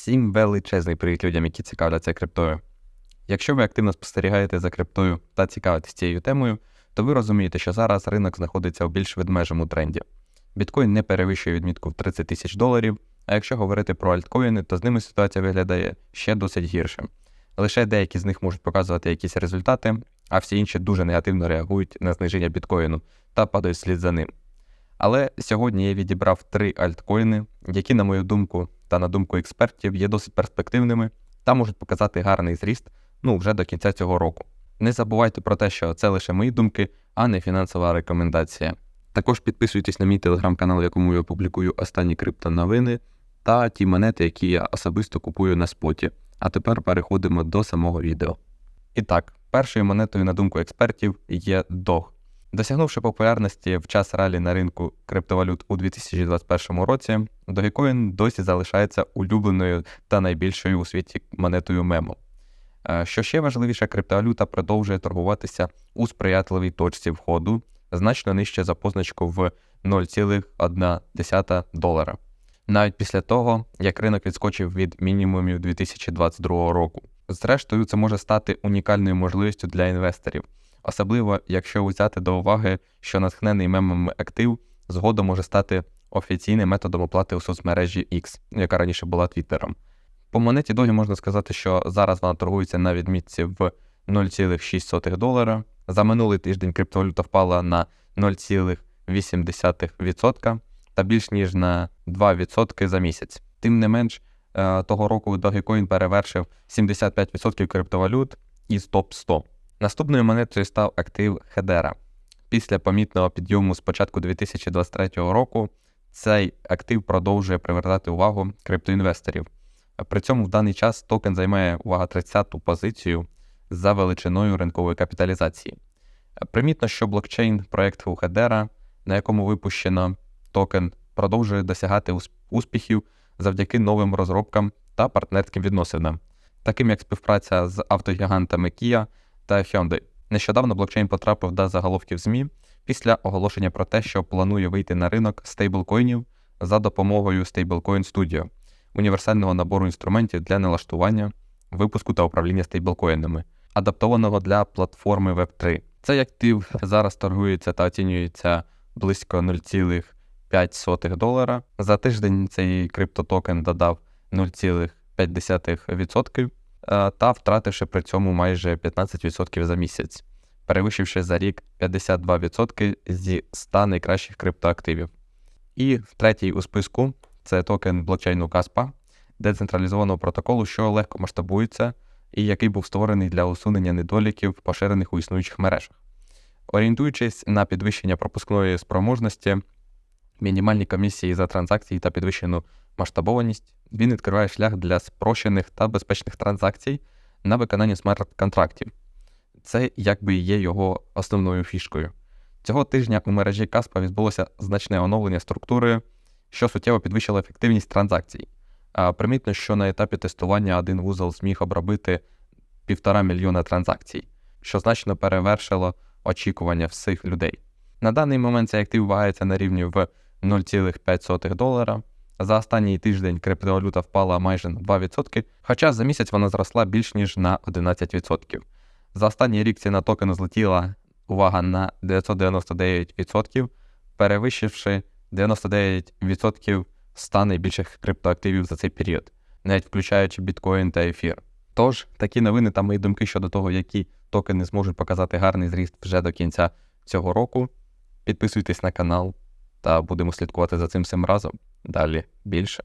Всім величезний привіт людям, які цікавляться криптою. Якщо ви активно спостерігаєте за криптою та цікавитесь цією темою, то ви розумієте, що зараз ринок знаходиться у більш ведмежому тренді. Біткоін не перевищує відмітку в 30 тисяч доларів, а якщо говорити про альткоїни, то з ними ситуація виглядає ще досить гірше. Лише деякі з них можуть показувати якісь результати, а всі інші дуже негативно реагують на зниження біткоїну та падають слід за ним. Але сьогодні я відібрав три альткоїни, які, на мою думку, та на думку експертів, є досить перспективними та можуть показати гарний зріст ну вже до кінця цього року. Не забувайте про те, що це лише мої думки, а не фінансова рекомендація. Також підписуйтесь на мій телеграм-канал, в якому я публікую останні криптоновини та ті монети, які я особисто купую на споті. А тепер переходимо до самого відео. І так, першою монетою, на думку експертів, є DOG. Досягнувши популярності в час ралі на ринку криптовалют у 2021 році, Dogecoin досі залишається улюбленою та найбільшою у світі монетою мемо. Е, Що ще важливіше, криптовалюта продовжує торгуватися у сприятливій точці входу, значно нижче за позначку в 0,1 долара. Навіть після того, як ринок відскочив від мінімумів 2022 року. Зрештою, це може стати унікальною можливістю для інвесторів, особливо якщо взяти до уваги, що натхнений мемами актив згодом може стати офіційним методом оплати у соцмережі X, яка раніше була Твіттером. По монеті догі можна сказати, що зараз вона торгується на відмітці в 0,6 долара. За минулий тиждень криптовалюта впала на 0,8% та більш ніж на 2% за місяць. Тим не менш, е, того року Dogecoin перевершив 75% криптовалют із топ 100. Наступною монетою став актив Hedera. Після помітного підйому з початку 2023 року цей актив продовжує привертати увагу криптоінвесторів. При цьому в даний час токен займає увага 30-ту позицію за величиною ринкової капіталізації. Примітно, що блокчейн проєкту Hedera, на якому випущено токен, продовжує досягати успіхів завдяки новим розробкам та партнерським відносинам, таким як співпраця з автогігантами Kia та Hyundai. Нещодавно блокчейн потрапив до заголовків ЗМІ після оголошення про те, що планує вийти на ринок стейблкоїнів за допомогою Stablecoin Studio, універсального набору інструментів для налаштування, випуску та управління стейблкоїнами, адаптованого для платформи Web3. Цей актив зараз торгується та оцінюється близько 0,5 долара. За тиждень цей криптотокен додав 0,5% е, та втративши при цьому майже 15% за місяць, перевищивши за рік 52% зі 100 найкращих криптоактивів. І в третій у списку це токен блокчейну Каспа, децентралізованого протоколу, що легко масштабується і який був створений для усунення недоліків, поширених у існуючих мережах. Орієнтуючись на підвищення пропускної спроможності, мінімальні комісії за транзакції та підвищену масштабованість, він відкриває шлях для спрощених та безпечних транзакцій на виконання смарт-контрактів. Це якби є його основною фішкою. Цього тижня у мережі Каспа відбулося значне оновлення структури, що суттєво підвищило ефективність транзакцій. А примітно, що на етапі тестування один вузол зміг обробити півтора мільйона транзакцій, що значно перевершило очікування всіх людей. На даний момент цей актив вагається на рівні в 0,5 долара. За останній тиждень криптовалюта впала майже на 2%, хоча за місяць вона зросла більш ніж на 11%. За останній рік ціна токену злетіла увага на 999%, перевищивши 99% 100 найбільших криптоактивів за цей період, навіть включаючи біткоін та ефір. Тож, такі новини та мої думки щодо того, які токени зможуть показати гарний зріст вже до кінця цього року. Підписуйтесь на канал та будемо слідкувати за цим всім разом. Далі більше.